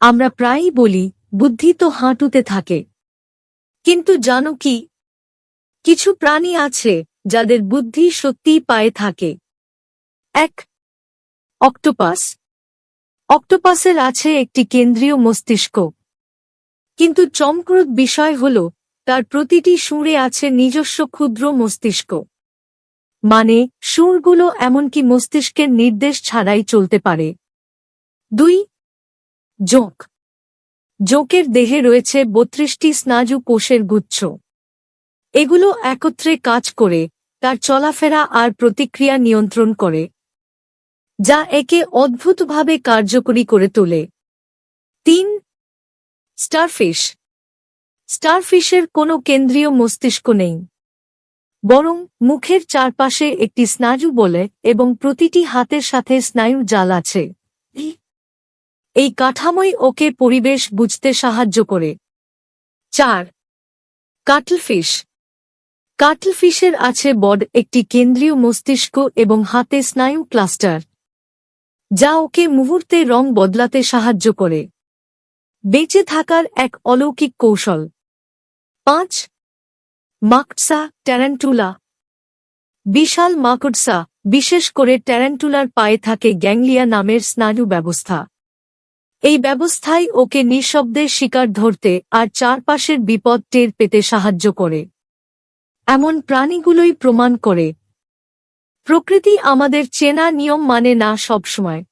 আমরা প্রায়ই বলি, বুদ্ধি তো হাঁটুতে থাকে। কিন্তু জানো কি? কিছু প্রাণী আছে, যাদের বুদ্ধি সত্যিই পায়ে থাকে। এক, অক্টোপাস। অক্টোপাসের আছে একটি কেন্দ্রীয় মস্তিষ্ক। কিন্তু চমকপ্রদ বিষয় হল, তার প্রতিটি সুরে আছে নিজস্ব ক্ষুদ্র মস্তিষ্ক। মানে সুরগুলো এমনকি মস্তিষ্কের নির্দেশ ছাড়াই চলতে পারে। দুই জোঁক। জোঁকের দেহে রয়েছে বত্রিশটি স্নায়ু কোষের গুচ্ছ। এগুলো একত্রে কাজ করে, তার চলাফেরা আর প্রতিক্রিয়া নিয়ন্ত্রণ করে, যা একে অদ্ভুতভাবে কার্যকরী করে তোলে। তিন, স্টারফিশ। স্টারফিশের কোনো কেন্দ্রীয় মস্তিষ্ক নেই, বরং মুখের চারপাশে একটি স্নায়ু বলে এবং প্রতিটি হাতের সাথে স্নায়ু জাল আছে। এই কাঠামোই ওকে পরিবেশ বুঝতে সাহায্য করে। চার, কাটলফিশ। কাটলফিশের আছে বড একটি কেন্দ্রীয় মস্তিষ্ক এবং হাতে স্নায়ু ক্লাস্টার, যা ওকে মুহূর্তে রং বদলাতে সাহায্য করে। বেঁচে থাকার এক অলৌকিক কৌশল। পাঁচ, মাকটসা ট্যারান্টুলা। বিশাল মাকড়সা বিশেষ করে ট্যারান্টুলার পায়ে থাকে গ্যাংলিয়া নামের স্নায়ু ব্যবস্থা। এই ব্যবস্থাই ওকে নিঃশব্দে শিকার ধরতে আর চারপাশের বিপদ টের পেতে সাহায্য করে। এমন প্রাণীগুলোই প্রমাণ করে। প্রকৃতি আমাদের চেনা নিয়ম মানে না সবসময়।